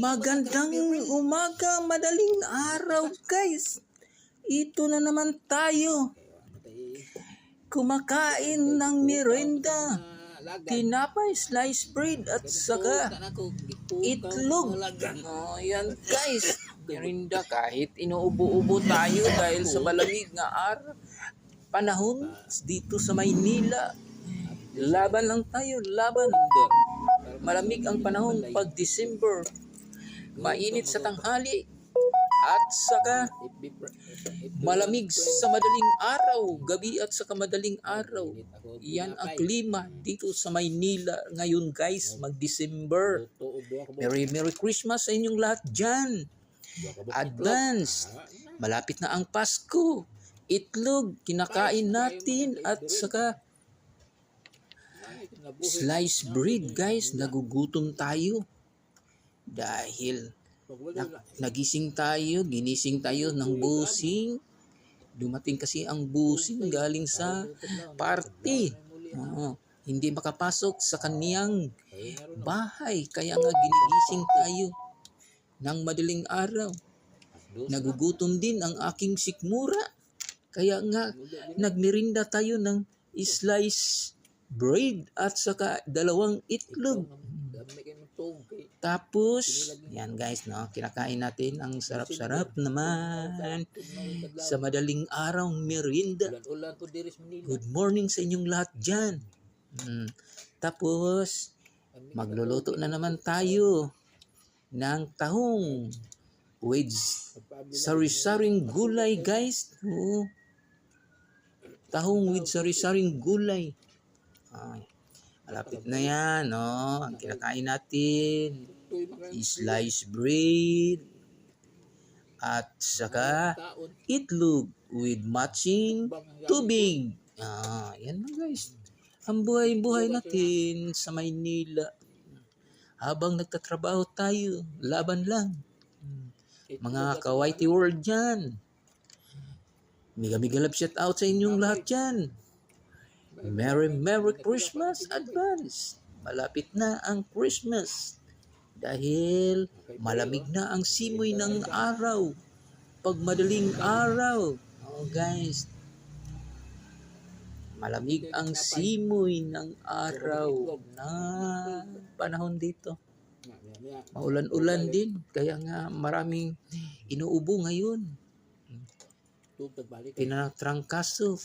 Magandang umaga, madaling araw guys. Ito na naman tayo. Kumakain ng merienda. Tinapay, sliced bread at saka itlog. Oh, yan guys. Merienda kahit inuubo-ubo tayo dahil sa malamig nga araw. Panahon dito sa Maynila. Laban lang tayo, laban. Malamig ang panahon pag December. Mainit sa tanghali. At saka malamig sa madaling araw, gabi at saka madaling araw. Yan ang klima dito sa Maynila ngayon guys, mag-December. Merry Merry Christmas sa inyong lahat dyan. Advance. Malapit na ang Pasko. Itlog, kinakain natin at saka sliced bread guys, nagugutom tayo. Dahil nag- nagising tayo, ginising tayo ng busing. Dumating kasi ang busing galing sa party. Oo, hindi makapasok sa kaniyang bahay. Kaya nga ginigising tayo ng madaling araw. Nagugutom din ang aking sikmura. Kaya nga nagmerinda tayo ng slice bread at saka dalawang itlog. Tapos, yan guys, no, kinakain natin ang sarap-sarap naman sa madaling araw merienda. Good morning sa inyong lahat dyan. Mm. Tapos, magluluto na naman tayo ng tahong with sari-saring gulay guys. Oo. Tahong with sari-saring gulay. Ay, malapit na yan, no? Ang kinakain natin, slice bread, at saka itlog with matching tubig. Ah, yan na guys. Ang buhay-buhay natin sa Maynila. Habang nagtatrabaho tayo, laban lang. Mga kawaiti world dyan. Mega mega love shout out sa inyong lahat dyan. Merry Merry Christmas advance. Malapit na ang Christmas. Dahil malamig na ang simoy ng araw. Pag madaling araw. Oh guys. Malamig ang simoy ng araw na panahon dito. Maulan-ulan din. Kaya nga maraming inuubo ngayon. Tubig balik. Pinatrangkaso.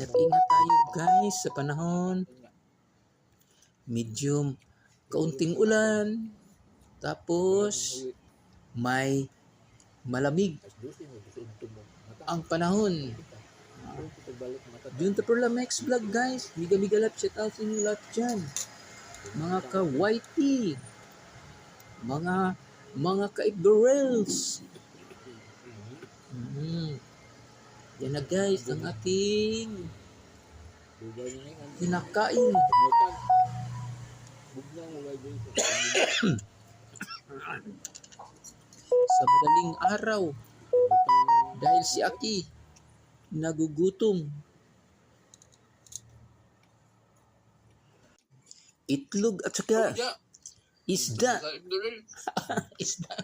Ingat-ingat tayo guys sa panahon. Medium kaunting ulan. Tapos may malamig ang panahon. Dun to Perlamex vlog guys. Miga miga love shout out sa inyo lahat dyan. Mga ka-whitey. Mga mga ka-Iberels. Mm. Yan na guys, ang ating kinakain. Sa madaling araw. Dahil si Aki nagugutom. Itlog at saka isda. isda.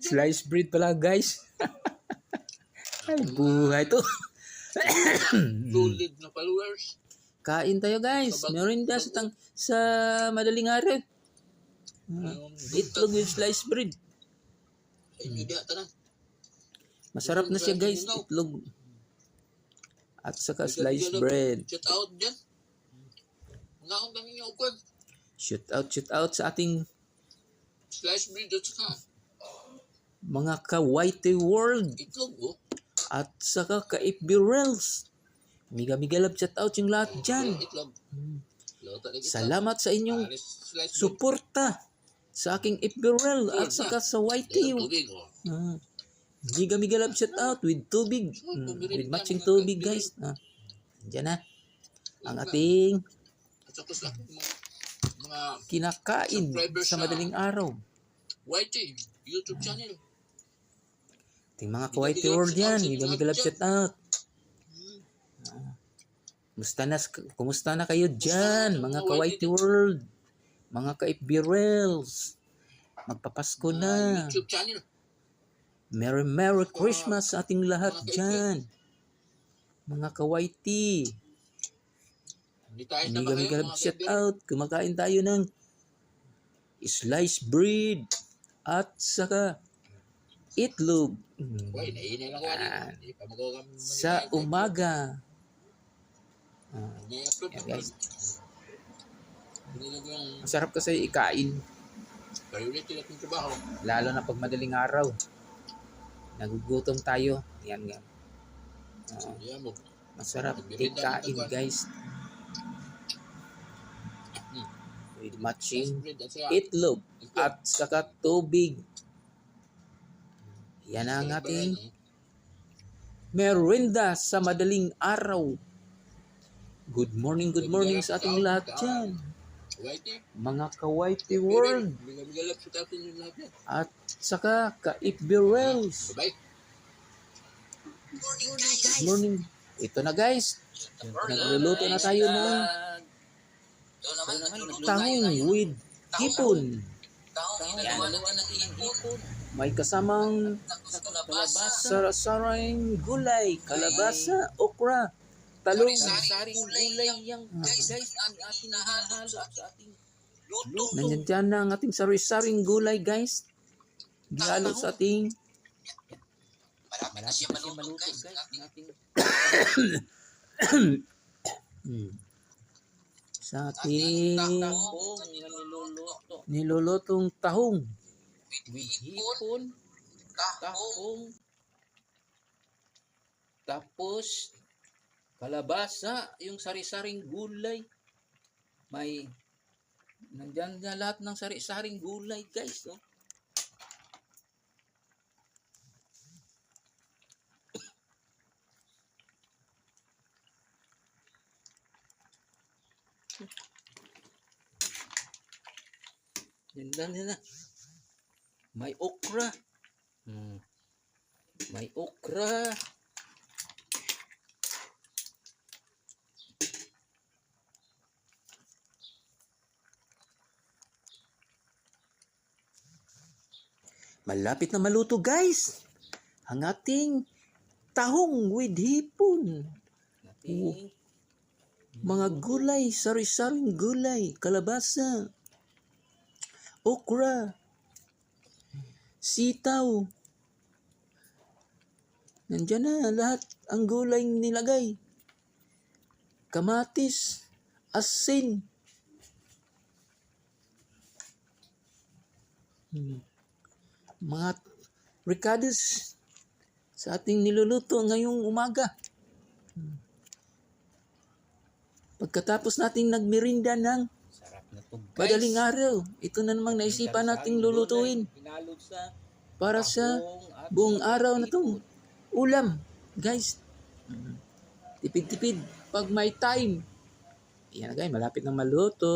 Slice bread pala guys. Ay, buhay to. Solid na followers. Kain tayo guys. Merinda sa, tang sa madaling araw. Itlog with sliced bread. Tanan. Masarap na siya guys. Itlog. At saka sliced bread. Shout out dyan. Mga akong kami niyo ukod. Shoot out, shoot out sa ating Slice bread at saka mga ka-whitey world. itlog oh. At saka ka-FB Reels. Miga miga love shout out yung lahat dyan. Salamat sa inyong suporta sa aking Reel at saka sa YT. Ah. Giga miga love out with tubig. Mm, with matching tubig guys. Ah. Diyan na. Ang ating kinakain sa madaling araw. YT YouTube channel. Ating mga ka-YT world yan. Giga miga love shout out. Kumusta na, kumusta na kayo dyan, mga ka-YT world, mga ka-FB Reels. Magpapasko na. Merry Merry Christmas sa ating lahat dyan. Mga kawaiti. Hindi Hindi kami mga shout out. Kumakain tayo ng sliced bread at saka itlog. Mm. Ah. Kami. Sa umaga. Ah, May-upload yan guys. Masarap kasi ikain. Lalo na pag madaling araw. Nagugutom tayo. Yan nga. Ah, Yan mo. masarap ikain guys. With matching itlog at saka tubig. Yan ang ating ibayan, merienda sa madaling araw. Good morning, good morning sa ating lahat dyan. Mga kawaiti world yan. at saka kaibirels. Bye-bye. Good morning. Ito na guys. Nagluluto na tayo ng tahong with hipon. May kasamang sarasaring gulay, kalabasa, okra, talong. Saring gulay yang guys, guys, ang ating nahalo sa ating luto. Nandiyan dyan na ang ating sari-saring gulay guys. Gihalo sa ating Malapit na siya maluto guys, ang ating sa ating nilulutong tahong. With hipon, tahong, tapos kalabasa, yung sari-saring gulay. May nandyan na lahat ng sari-saring gulay guys. Oh. Ganda nila. May okra. May okra. Malapit na maluto guys. Ang ating tahong with hipon. Nating Mga gulay, sari-saring gulay, kalabasa, okra, sitaw. Nandiyan na lahat ang gulay nilagay. Kamatis, asin. Hmm. Mga ricados sa ating niluluto ngayong umaga. Pagkatapos nating nagmerinda ng madaling araw, ito na namang naisipan nating lulutuin para sa buong araw na hipon. Ulam. Guys, tipid-tipid pag may time. Yan na guys, malapit na maluto.